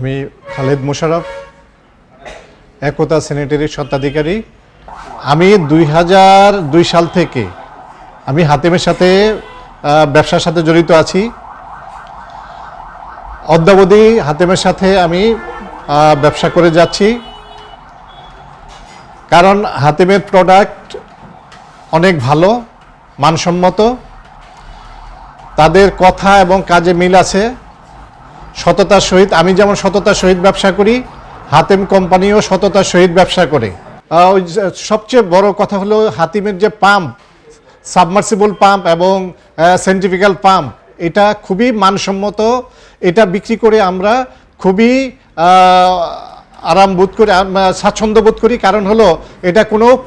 আমি খালেদ মোশারফ একতা স্যানিটারির স্বত্বাধিকারী। আমি দুই হাজার দুই সাল থেকে আমি হাতিমের সাথে ব্যবসার সাথে জড়িত আছি। অদ্যাবধি হাতিমের সাথে আমি ব্যবসা করে যাচ্ছি। কারণ হাতিমের প্রোডাক্ট অনেক ভালো, মানসম্মত। তাদের কথা এবং কাজে মিল আছে। সততার সহিত, আমি যেমন সততার সহিত ব্যবসা করি, হাতেম কোম্পানিও সততার সহিত ব্যবসা করে। ওই সবচেয়ে বড় কথা হলো হাতিমের যে পাম্প, সাবমার্সিবল পাম্প এবং সেন্টিফিক্যাল পাম্প, এটা খুবই মানসম্মত, এটা বিক্রি করে আমরা খুবই আরাম বোধ করি স্বাচ্ছন্দ্য বোধ করি, কারণ হলো এটা কোনো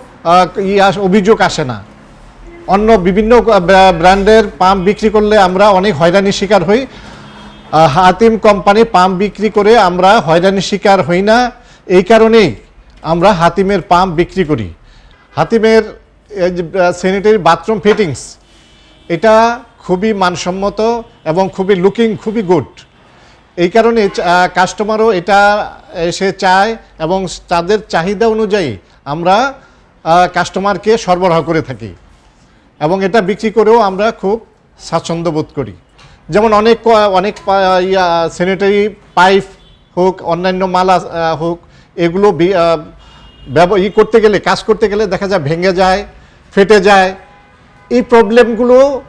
ই আস- অভিযোগ আসে না। অন্য বিভিন্ন ব্র্যান্ডের পাম্প বিক্রি করলে আমরা অনেক হয়রানির শিকার হই। হাতিম কোম্পানি পাম্প বিক্রি করে আমরা হয়রানির শিকার হই না। এই কারণেই আমরা হাতিমের পাম্প বিক্রি করি। হাতিমের স্যানিটারি বাথরুম ফিটিংস এটা খুবই মানসম্মত এবং খুবই লুকিং খুবই গুড এই কারণে কাস্টমারও এটা এসে চায় এবং তাদের চাহিদা অনুযায়ী আমরা কাস্টমারকে সরবরাহ করে থাকি। এবং এটা বিক্রি করেও আমরা খুব স্বাচ্ছন্দ্য বোধ করি। যেমন অনেক অনেক ইয়া স্যানিটারি পাইপ হোক, অন্যান্য মালা হোক, এগুলো ই করতে গেলে, কাজ করতে গেলে দেখা যায় ভেঙে যায়, ফেটে যায়। এই প্রবলেমগুলো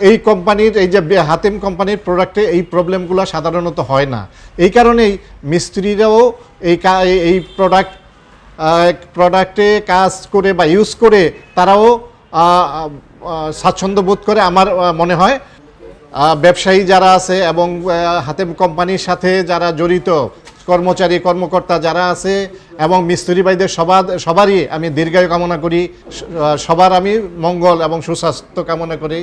এই কোম্পানির এই যে হাতিম কোম্পানির প্রোডাক্টে এই প্রবলেমগুলো সাধারণত হয় না। এই কারণেই মিস্ত্রিরাও এই এই- প্রোডাক্ট প্রোডাক্টে কাজ করে বা ইউজ করে তারাও স্বাচ্ছন্দ্য বোধ করে আমার মনে হয়। ব্যবসায়ী যারা আছে এবং হাতে কোম্পানির সাথে যারা জড়িত কর্মচারী, কর্মকর্তা যারা আছে এবং মিস্ত্রি ভাইদের সবার, সবারই আমি দীর্ঘায়ু কামনা করি। সবার আমি মঙ্গল এবং সুস্বাস্থ্য কামনা করি।